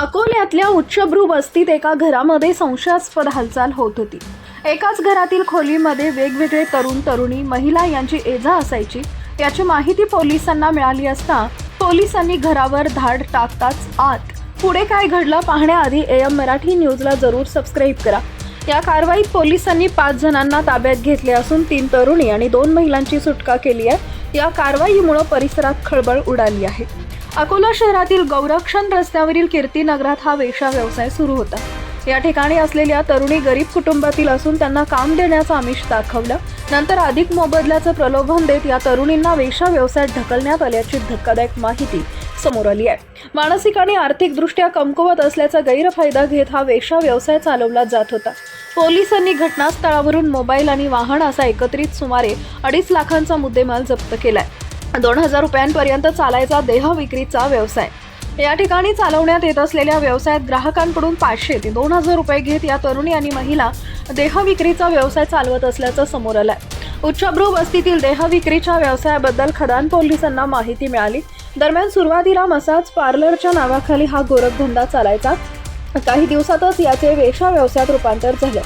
अकोल्यातल्या उच्चभ्रू वस्तीत एका घरामध्ये संशयास्पद हालचाल होत होती. एकाच घरातील खोलीमध्ये वेगवेगळे तरुण तरुणी महिला यांची एजा असायची. याची माहिती पोलिसांना मिळाली असता पोलिसांनी घरावर धाड टाकताच आत पुढे काय घडलं पाहण्याआधी एम मराठी न्यूजला जरूर सबस्क्राईब करा. या कारवाईत पोलिसांनी पाच जणांना ताब्यात घेतले असून तीन तरुणी आणि दोन महिलांची सुटका केली आहे. या कारवाईमुळे परिसरात खळबळ उडाली आहे. अकोला शहरातील गौरक्षण रस्त्यावरील कीर्तीनगरात हा वेशा व्यवसाय सुरू होता. या ठिकाणी असलेल्या तरुणी गरीब कुटुंबातील असून त्यांना काम देण्याचं आमिष दाखवलं. नंतर अधिक मोबदल्याचं प्रलोभन देत या तरुणींना वेशा व्यवसायात ढकलण्यात आल्याची धक्कादायक माहिती समोर आली आहे. मानसिक आणि आर्थिकदृष्ट्या कमकुवत असल्याचा गैरफायदा घेत हा वेशा व्यवसाय चालवला जात होता. पोलिसांनी घटनास्थळावरून मोबाईल आणि वाहन असा एकत्रित सुमारे अडीच लाखांचा मुद्देमाल जप्त केलाय. दोन हजार रुपयांपर्यंत चालायचा देह विक्रीचा व्यवसाय. या ठिकाणी चालवण्यात येत असलेल्या व्यवसायात ग्राहकांकडून पाचशे ते दोन हजार रुपये घेत या तरुणी आणि महिला देह विक्रीचा व्यवसाय चालवत असल्याचं समोर आलंय. उच्चभ्रू वस्तीतील देह विक्रीच्या व्यवसायाबद्दल खदान पोलिसांना माहिती मिळाली. दरम्यान सुरुवातीला मसाज पार्लरच्या नावाखाली हा गोरखधंदा चालायचा. काही दिवसातच याचे वेशा व्यवसायात रूपांतर झालं.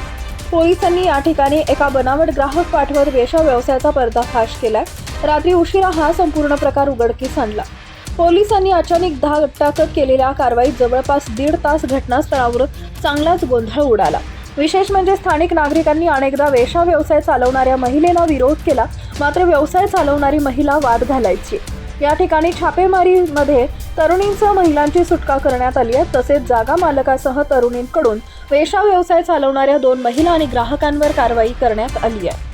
पोलिसांनी या ठिकाणी एका बनावट ग्राहक पाठवत वेशा व्यवसायाचा पर्दाफाश केलाय. रात्री उशिरा हा संपूर्ण प्रकार उघडकीस आणला. पोलिसांनी अचानक धाक टाकत केलेल्या कारवाईत जवळपास दीड तास घटनास्थळावर चांगलाच गोंधळ उडाला. विशेष म्हणजे स्थानिक नागरिकांनी अनेकदा वेशा व्यवसाय चालवणाऱ्या महिलेला विरोध केला मात्र व्यवसाय चालवणारी महिला वाद घालायची. या ठिकाणी छापेमारीमध्ये तरुणींसह महिलांची सुटका करण्यात आली आहे. तसेच जागा मालकासह तरुणींकडून वेशा व्यवसाय चालवणाऱ्या दोन महिला आणि ग्राहकांवर कारवाई करण्यात आली आहे.